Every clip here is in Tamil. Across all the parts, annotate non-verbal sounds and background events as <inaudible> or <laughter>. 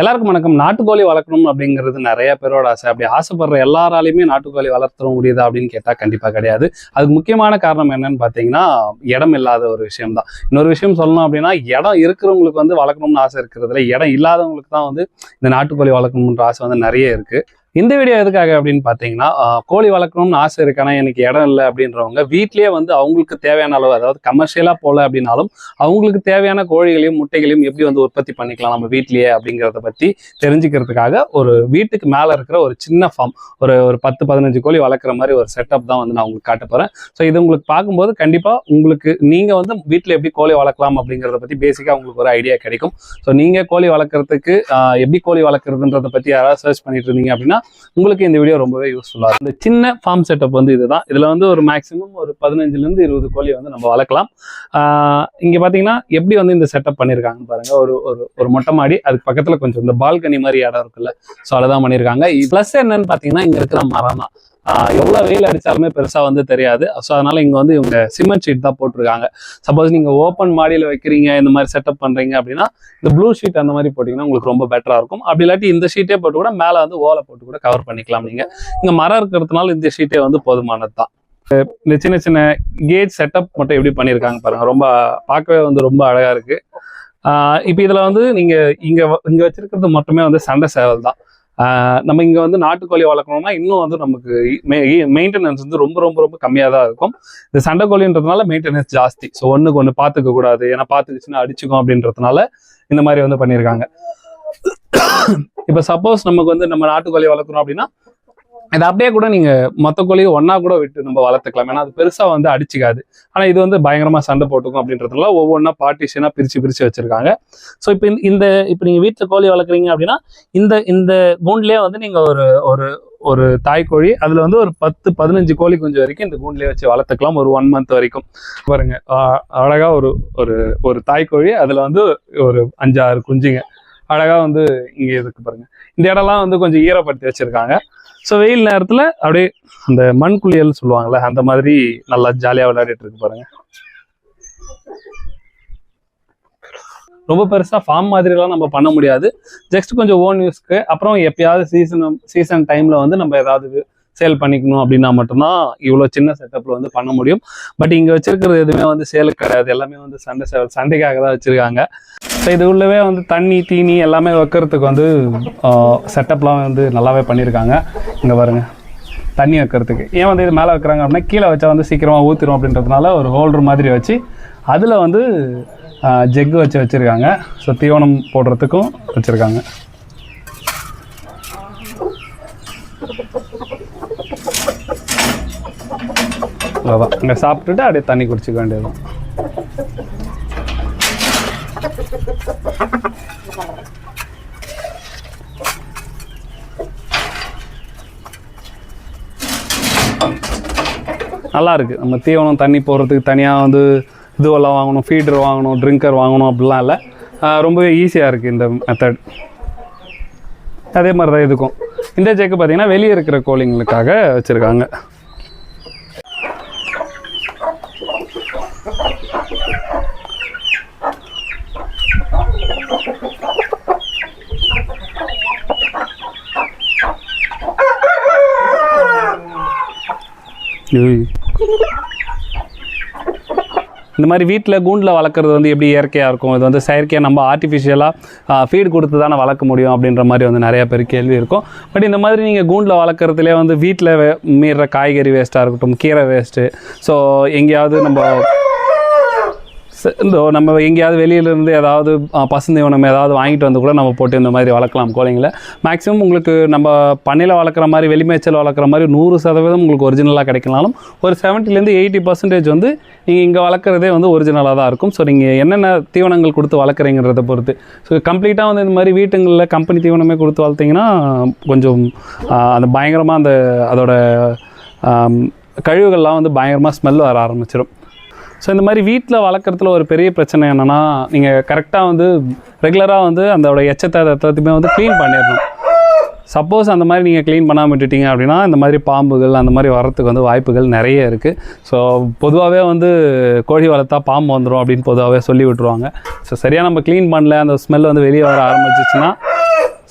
எல்லாருக்கும் வணக்கம். நாட்டுக்கோழி வளர்க்கணும் அப்படிங்கிறது நிறைய பேரோட ஆசை. அப்படி ஆசைப்படுற எல்லாராலையுமே நாட்டுக்கோழி வளர்த்துற முடியுதா அப்படின்னு கேட்டால் கண்டிப்பாக கிடையாது. அதுக்கு முக்கியமான காரணம் என்னன்னு பார்த்தீங்கன்னா இடம் இல்லாத ஒரு விஷயம் தான் இன்னொரு விஷயம் சொல்லணும் அப்படின்னா இடம் இருக்கிறவங்களுக்கு வந்து வளர்க்கணும்னு ஆசை இருக்கிறதுல இடம் இல்லாதவங்களுக்கு தான் வந்து இந்த நாட்டுக்கோழி வளர்க்கணுன்ற ஆசை வந்து நிறைய இருக்குது இந்த வீடியோ எதுக்காக அப்படின்னு பார்த்தீங்கன்னா கோழி வளர்க்கணும்னு ஆசை இருக்கு ஆனால் எனக்கு இடம் இல்லை அப்படின்றவங்க வீட்லேயே வந்து அவங்களுக்கு தேவையான அளவு அதாவது கமர்ஷியலாக போகல அப்படின்னாலும் அவங்களுக்கு தேவையான கோழிகளையும் முட்டைகளையும் எப்படி வந்து உற்பத்தி பண்ணிக்கலாம் நம்ம வீட்லேயே அப்படிங்கிறத பற்றி தெரிஞ்சுக்கிறதுக்காக ஒரு வீட்டுக்கு மேலே இருக்கிற ஒரு சின்ன ஃபார்ம் ஒரு ஒரு பத்து பதினஞ்சு கோழி வளர்க்குற மாதிரி ஒரு செட்டப் தான் வந்து நான் உங்களுக்கு காட்ட போகிறேன் ஸோ இது உங்களுக்கு பார்க்கும்போது கண்டிப்பாக உங்களுக்கு நீங்கள் வந்து வீட்டில் எப்படி கோழி வளர்க்கலாம் அப்படிங்கிறத பற்றி பேசிக்காக உங்களுக்கு ஒரு ஐடியா கிடைக்கும். ஸோ நீங்கள் கோழி வளர்க்குறதுக்கு எப்படி கோழி வளர்க்குறதுன்றதை பற்றி யாராவது சர்ச் பண்ணிட்டு இருந்தீங்க அப்படின்னா உங்களுக்கு இந்த வீடியோ ரொம்பவே யூஸ்ஃபுல்லாக இருக்கும். இந்த சின்ன ஃபார்ம் செட்டப் வந்து இதுதான். இதில் வந்து ஒரு மேக்ஸிமம் ஒரு பதினஞ்சுலேருந்து இருபது கோழி வந்து நம்ம வளர்க்கலாம். ஆஹ் இங்க பாத்தீங்கன்னா எப்படி வந்து இந்த செட்டப் பண்ணியிருக்காங்கன்னு பாருங்க. ஒரு ஒரு ஒரு மொட்டை மாடி அதுக்கு பக்கத்துல கொஞ்சம் இந்த பால்கனி மாதிரி இடம் இருக்குல்ல. ஸோ அதான் பண்ணிருக்காங்க. ப்ளஸ் என்னன்னு பாத்தீங்கன்னா இங்க இருக்கிற மரம் தான் எவ்வளோ எவ்வளவு வெயில் அடிச்சாலுமே பெருசா வந்து தெரியாது. ஸோ அதனால இங்க வந்து இவங்க சிமெண்ட் ஷீட் தான் போட்டிருக்காங்க. சப்போஸ் நீங்க ஓப்பன் மாடியில் வைக்கிறீங்க இந்த மாதிரி செட்டப் பண்றீங்க அப்படின்னா இந்த ப்ளூ ஷீட் அந்த மாதிரி போட்டிங்கன்னா உங்களுக்கு ரொம்ப பெட்டரா இருக்கும். அப்படி இல்லாட்டி இந்த ஷீட்டே போட்டு கூட மேல வந்து ஓலை போட்டு கூட கவர் பண்ணிக்கலாம் நீங்க. இங்க மரம் இருக்கிறதுனால இந்த ஷீட்டே வந்து போதுமானது தான். இந்த சின்ன சின்ன கேட் செட்டப் மட்டும் எப்படி பண்ணியிருக்காங்க பாருங்க. ரொம்ப பார்க்கவே வந்து ரொம்ப அழகா இருக்கு. இப்போ இதில் வந்து நீங்க இங்க வ- இங்க வச்சிருக்கிறது மட்டுமே வந்து சண்டை சேவல் தான். நம்ம இங்க வந்து நாட்டுக்கோழி வளர்க்கணும்னா இன்னும் வந்து நமக்கு மெயின்டெனன்ஸ் வந்து ரொம்ப ரொம்ப ரொம்ப கம்மியாக தான் இருக்கும். இந்த சண்டை கோழின்றதுனால மெயின்டெனன்ஸ் ஜாஸ்தி. ஸோ ஒன்றுக்கு ஒன்று பார்த்துக்க கூடாது. ஏன்னா பார்த்துக்குச்சுன்னா அடிச்சுக்கும் அப்படின்றதுனால இந்த மாதிரி வந்து பண்ணியிருக்காங்க <coughs> இப்போ சப்போஸ் நமக்கு வந்து நம்ம நாட்டுக்கோழி வளர்க்கணும் அப்படின்னா இதை அப்படியே கூட நீங்க மொத்த கோழியும் ஒன்னா கூட விட்டு நம்ம வளர்த்துக்கலாம். ஏன்னா அது பெருசா வந்து அடிச்சுக்காது. ஆனா இது வந்து பயங்கரமா சண்டை போட்டுக்கும் அப்படின்றதுனால ஒவ்வொன்றா பார்ட்டிஷனா பிரிச்சு பிரிச்சு வச்சிருக்காங்க. ஸோ இப்போ இந்த இப்போ நீங்க வீட்டில் கோழி வளர்க்குறீங்க அப்படின்னா இந்த இந்த கூண்ட்லயே வந்து நீங்க ஒரு ஒரு ஒரு தாய் கோழி அதுல வந்து ஒரு பத்து பதினஞ்சு கோழி குஞ்சு வரைக்கும் இந்த கூண்ட்லயே வச்சு வளர்த்துக்கலாம். ஒரு ஒன் மந்த் வரைக்கும். பாருங்க அழகா ஒரு ஒரு ஒரு தாய் கோழி அதுல வந்து ஒரு அஞ்சாறு குஞ்சுங்க. அழகா வந்து இங்க இருக்கு பாருங்க. இந்த இடம்லாம் வந்து கொஞ்சம் ஈரப்படுத்தி வச்சிருக்காங்க. ஸோ வெயில் நேரத்தில் அப்படியே அந்த மண் குளியல் சொல்லுவாங்கல்ல அந்த மாதிரி நல்லா ஜாலியாக விளையாடிட்டு இருக்கு பாருங்க. ரொம்ப பெருசாக ஃபார்ம் மாதிரிலாம் நம்ம பண்ண முடியாது. ஜஸ்ட் கொஞ்சம் ஓன் யூஸ்க்கு அப்புறம் எப்பயாவது சீசன் சீசன் டைமில் வந்து நம்ம ஏதாவது சேல் பண்ணிக்கணும் அப்படின்னா மட்டும்தான் இவ்வளோ சின்ன செட்டப்பில் வந்து பண்ண முடியும். பட் இங்கே வச்சிருக்கிறது எதுவுமே வந்து சேலுக்கு கிடையாது. எல்லாமே வந்து சண்டை சே சண்டைக்காக தான் வச்சுருக்காங்க. ஸோ இது உள்ளவே வந்து தண்ணி தீனி எல்லாமே வைக்கிறதுக்கு வந்து செட்டப்லாம் வந்து நல்லாவே பண்ணியிருக்காங்க இங்கே பாருங்க. தண்ணி வைக்கிறதுக்கு. ஏன் வந்து இது மேலே வைக்கிறாங்க அப்படின்னா கீழே வச்சா வந்து சீக்கிரமாக ஊற்றிடும் அப்படின்றதுனால ஒரு ஹோல்டர் மாதிரி வச்சு அதில் வந்து ஜெக்கு வச்சு வச்சுருக்காங்க. ஸோ தீவனம் போடுறதுக்கும் வச்சுருக்காங்க. அவ்வளோதான் இங்கே சாப்பிட்டுட்டு அப்படியே தண்ணி குடிச்சிக்க வேண்டியதுதான் நல்லா இருக்குது நம்ம தீவனம் தண்ணி போடுறதுக்கு தனியாக வந்து இதுவெல்லாம் வாங்கணும் ஃபீடர் வாங்கணும் ட்ரிங்கர் வாங்கணும் அப்படிலாம் இல்லை. ரொம்பவே ஈஸியாக இருக்குது இந்த மெத்தட் அதே மாதிரி தான் இதுக்கும் இந்த ஜேக்கு பார்த்தீங்கன்னா வெளியே இருக்கிற கோழிங்களுக்காக வச்சுருக்காங்க ஏய். இந்த மாதிரி வீட்டில் கூண்டில் வளர்க்குறது வந்து எப்படி இயற்கையாக இருக்கும்? இது வந்து செயற்கையாக நம்ம ஆர்டிஃபிஷியலாக ஃபீட் கொடுத்து தானே வளர்க்க முடியும் அப்படின்ற மாதிரி வந்து நிறையா பேர் கேள்வி இருக்கும். பட் இந்த மாதிரி நீங்கள் கூண்டில் வளர்க்குறதுலே வந்து வீட்டில் மீற காய்கறி வேஸ்ட்டாக இருக்கட்டும் கீரை வேஸ்ட்டு ஸோ எங்கேயாவது நம்ம இந்த நம்ம எங்கேயாவது வெளியில இருந்து ஏதாவது அஹ், பசுந்தீவனம் ஏதாவது வாங்கிட்டு வந்து கூட நம்ம போட்டு இந்த மாதிரி வளர்க்கலாம் கோழிங்களை. மேக்ஸிமம் உங்களுக்கு நம்ம பண்ணையில் வளர்க்குற மாதிரி வெளிமேய்ச்சல் வளர்க்குற மாதிரி நூறு சதவீதம் உங்களுக்கு ஒரிஜினலாக கிடைக்கனாலும் ஒரு செவன்ட்டிலேருந்து எயிட்டி பர்சன்டேஜ் வந்து நீங்கள் இங்கே வளர்க்குறதே வந்து ஒரிஜினலாக தான் இருக்கும். ஸோ நீங்கள் என்னென்ன தீவனங்கள் கொடுத்து வளர்க்குறீங்கிறத பொறுத்து. ஸோ கம்ப்ளீட்டாக வந்து இந்த மாதிரி வீட்டுங்களில் கம்பெனி தீவனமே கொடுத்து வளர்த்தீங்கன்னா கொஞ்சம் அந்த பயங்கரமாக அந்த அதோட கழிவுகள்லாம் வந்து பயங்கரமாக ஸ்மெல் வர ஆரம்பிச்சிடும் ஸோ இந்த மாதிரி வீட்டில் வளர்க்குறதுல ஒரு பெரிய பிரச்சனை என்னென்னா நீங்கள் கரெக்டாக வந்து ரெகுலராக வந்து அதோட எச்சத்தை வந்து க்ளீன் பண்ணிடணும். சப்போஸ் அந்த மாதிரி நீங்கள் க்ளீன் பண்ணாமல் விட்டுட்டீங்க அப்படின்னா இந்த மாதிரி பாம்புகள் அந்த மாதிரி வரத்துக்கு வந்து வாய்ப்புகள் நிறைய இருக்குது ஸோ பொதுவாகவே வந்து கோழி வளர்த்தா பாம்பு வந்துடும் அப்படின்னு பொதுவாகவே சொல்லி விட்டுருவாங்க. ஸோ சரியாக நம்ம க்ளீன் பண்ணல அந்த ஸ்மெல் வந்து வெளியே வர ஆரம்பிச்சிச்சுன்னா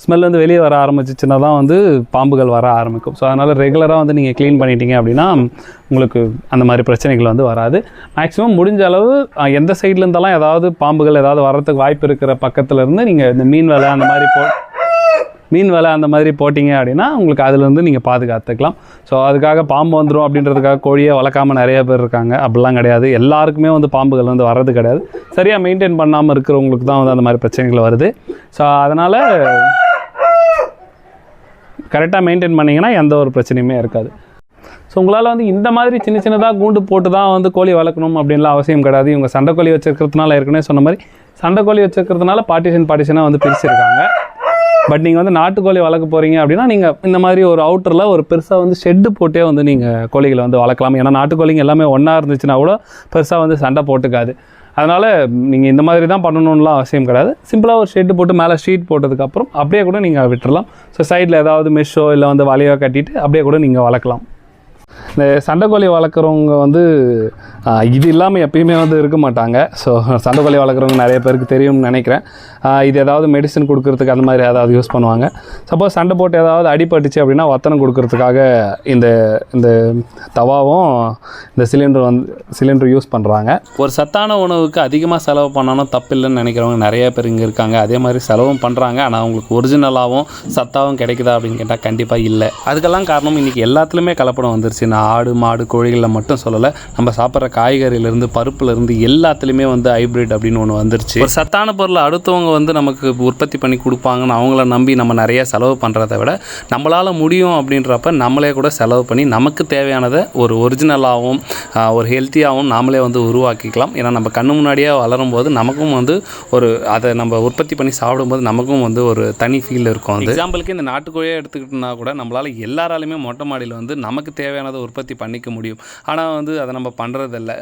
ஸ்மெல் வந்து வெளியே வர ஆரம்பிச்சிச்சுன்னா தான் வந்து பாம்புகள் வர ஆரம்பிக்கும். ஸோ அதனால் ரெகுலராக வந்து நீங்கள் க்ளீன் பண்ணிட்டீங்க அப்படின்னா உங்களுக்கு அந்த மாதிரி பிரச்சனைகள் வந்து வராது. மேக்ஸிமம் முடிஞ்ச அளவு எந்த சைட்ல ஏதாவது பாம்புகள் ஏதாவது வரத்துக்கு வாய்ப்பு இருக்கிற பக்கத்தில் இருந்து நீங்கள் இந்த மீன் வலை அந்த மாதிரி போ மீன் வலை அந்த மாதிரி போட்டிங்க அப்படின்னா உங்களுக்கு அதுலேருந்து நீங்கள் பாதுகாத்துக்கலாம். ஸோ அதுக்காக பாம்பு வந்துடும் அப்படின்றதுக்காக கோழியை வளர்க்காம நிறைய பேர் இருக்காங்க. அப்படிலாம் கிடையாது. எல்லாருக்குமே வந்து பாம்புகள் வந்து வர்றது கிடையாது. சரியாக மெயின்டைன் பண்ணாமல் இருக்கிறவங்களுக்கு தான் வந்து அந்த மாதிரி பிரச்சனைகள் வருது. ஸோ அதனால் கரெக்டாக மெயின்டைன் பண்ணிங்கன்னா எந்த ஒரு பிரச்சனையுமே இருக்காது. ஸோ உங்களால் வந்து இந்த மாதிரி சின்ன சின்னதாக கூண்டு போட்டு தான் வந்து கோழி வளர்க்கணும் அப்படின்லாம் அவசியம் கிடையாது. இவங்க சண்டைக்கோழி வச்சுருக்கிறதுனால ஏற்கனவே சொன்ன மாதிரி சண்டைக்கோழி வச்சுருக்கிறதுனால பார்ட்டிஷன் பார்ட்டிஷனாக வந்து பிரிச்சிருக்காங்க. பட் நீங்கள் வந்து நாட்டுக்கோழி வளர்க்க போகிறீங்க அப்படின்னா நீங்கள் இந்த மாதிரி ஒரு அவுட்டரில் ஒரு பெருசாக வந்து ஷெட்டு போட்டே வந்து நீங்கள் கோழிகளை வந்து வளர்க்கலாம். ஏன்னா நாட்டுக்கோழிங்க எல்லாமே ஒன்றா இருந்துச்சுன்னா கூட பெருசாக வந்து சண்டை போட்டுக்காது. அதனால் நீங்கள் இந்த மாதிரி தான் பண்ணணும்லாம் அவசியம் கிடையாது. சிம்பிளாக ஒரு ஷெட்டு போட்டு மேலே ஷீட் போட்டதுக்கப்புறம் அப்படியே கூட நீங்கள் விட்டுறலாம். ஸோ சைடில் ஏதாவது மெஷ்ஷோ இல்லை வந்து வலையோ கட்டிட்டு அப்படியே கூட நீங்கள் வளர்க்கலாம். இந்த சண்டைக்கோழி வளர்க்குறவங்க வந்து இது இல்லாமல் எப்பயுமே வந்து இருக்க மாட்டாங்க. ஸோ சண்டைக்கோழி வளர்க்குறவங்க நிறைய பேருக்கு தெரியும்னு நினைக்கிறேன். இது ஏதாவது மெடிசன் கொடுக்கறதுக்கு அந்த மாதிரி ஏதாவது யூஸ் பண்ணுவாங்க. சப்போஸ் சண்டை போட்டு ஏதாவது அடிபட்டுச்சு அப்படின்னா வத்தனம் கொடுக்கறதுக்காக இந்த இந்த தவாவும் இந்த சிலிண்டர் வந்து சிலிண்டர் யூஸ் பண்ணுறாங்க ஒரு சத்தான உணவுக்கு அதிகமாக செலவு பண்ணணும் தப்பில்லைன்னு நினைக்கிறவங்க நிறைய பேர் இங்கே இருக்காங்க. அதே மாதிரி செலவும் பண்ணுறாங்க ஆனால் அவங்களுக்கு ஒரிஜினலாகவும் சத்தாவும் கிடைக்குதா அப்படின்னு கேட்டால் கண்டிப்பாக இல்லை. அதுக்கெல்லாம் காரணம் இன்றைக்கி எல்லாத்துலேயுமே கலப்படம் வந்துருச்சு. நான் ஆடு மாடு கோழிகளில் மட்டும் சொல்லலை நம்ம சாப்பிட்ற காய்கறியிலேருந்து பருப்புலேருந்து எல்லாத்துலேயுமே வந்து ஹைப்ரிட் அப்படின்னு ஒன்று வந்துருச்சு. ஒரு சத்தான பொருளை அடுத்தவங்க வந்து நமக்கு உற்பத்தி பண்ணி கொடுப்பாங்கன்னு அவங்கள நம்பி நம்ம நிறைய செலவு பண்ணுறதை விட நம்மளால் முடியும் அப்படின்றப்ப நம்மளே கூட செலவு பண்ணி நமக்கு தேவையானதை ஒரு ஒரிஜினலாகவும் ஒரு ஹெல்த்தியாகவும் நாமளே வந்து உருவாக்கிக்கலாம். ஏன்னா நம்ம கண்ணு முன்னாடியே வளரும் போது நமக்கும் வந்து ஒரு அதை நம்ம உற்பத்தி பண்ணி சாப்பிடும்போது நமக்கும் வந்து ஒரு தனி ஃபீல் இருக்கும் வந்து எக்ஸாம்பிளுக்கு இந்த நாட்டுக்கோழியே எடுத்துக்கிட்டோம்னா கூட நம்மளால் எல்லாராலையுமே மொட்டை மாடியில் வந்து நமக்கு தேவையானதை உற்பத்தி பண்ணிக்க முடியும். ஆனால் வந்து அதை நம்ம பண்ணுறதில்ல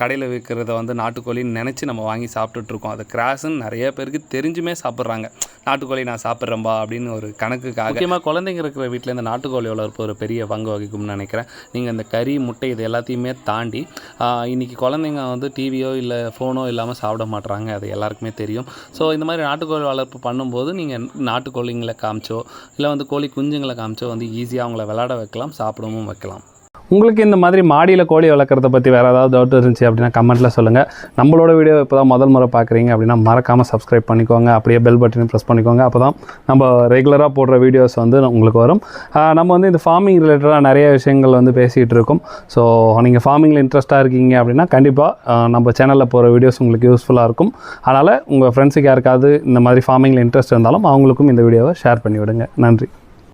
கடையில் விற்கிறத வந்து நாட்டுக்கோழின்னு நினச்சி நம்ம வாங்கி சாப்பிட்டுட்ருக்கோம் அது கிராஸ்ன்னு நிறைய பேருக்கு தெரிஞ்சுமே சாப்பிட்றாங்க. நாட்டுக்கோழி நான் சாப்பிட்றேன்பா அப்படின்னு ஒரு கணக்குக்காக. முக்கியமாக குழந்தைங்க இருக்கிற வீட்டில் இந்த நாட்டுக்கோழி வளர்ப்பு ஒரு பெரிய பங்கு வகிக்கும்னு நினைக்கிறேன். நீங்கள் இந்த கறி முட்டை இது எல்லாத்தையுமே தாண்டி இன்றைக்கி இன்னைக்கு குழந்தைங்க வந்து டிவியோ இல்லை ஃபோனோ இல்லாமல் சாப்பிட மாட்றாங்க. அது எல்லாருக்குமே தெரியும். ஸோ இந்த மாதிரி நாட்டுக்கோழி வளர்ப்பு பண்ணும்போது நீங்கள் நாட்டுக்கோழிங்களை காமிச்சோ இல்லை வந்து கோழி குஞ்சுங்களை காமிச்சோ வந்து ஈஸியாக அவங்கள விளாட வைக்கலாம் சாப்பிடவும் வைக்கலாம். உங்களுக்கு இந்த மாதிரி மாடியில் கோழி வளர்க்குறத பற்றி வேறு ஏதாவது டவுட் இருந்துச்சு அப்படின்னா கமெண்ட்டில் சொல்லுங்கள் நம்மளோட வீடியோ இப்போ தான் முதல் முறை பார்க்குறீங்க அப்படின்னா மறக்காமல் சப்ஸ்கிரைப் பண்ணிக்கோங்க. அப்படியே பெல் பட்டனையும் ப்ரெஸ் பண்ணிக்கோங்க. அப்போ தான் நம்ம ரெகுலராக போடுற வீடியோஸ் வந்து உங்களுக்கு வரும். நம்ம வந்து இந்த ஃபார்மிங் ரிலேட்டடாக நிறைய விஷயங்கள் வந்து பேசிகிட்டு இருக்கோம். ஸோ நீங்கள் ஃபார்மிங்கில் இன்ட்ரெஸ்ட்டாக இருக்கீங்க அப்படின்னா கண்டிப்பாக நம்ம சேனலில் போகிற வீடியோஸ் உங்களுக்கு யூஸ்ஃபுல்லாக இருக்கும். அதனால் உங்கள் ஃப்ரெண்ட்ஸுக்கு யாருக்காவது இந்த மாதிரி ஃபார்மிங்கில் இன்ட்ரெஸ்ட் இருந்தாலும் அவங்களுக்கும் இந்த வீடியோவை ஷேர் பண்ணி விடுங்க நன்றி.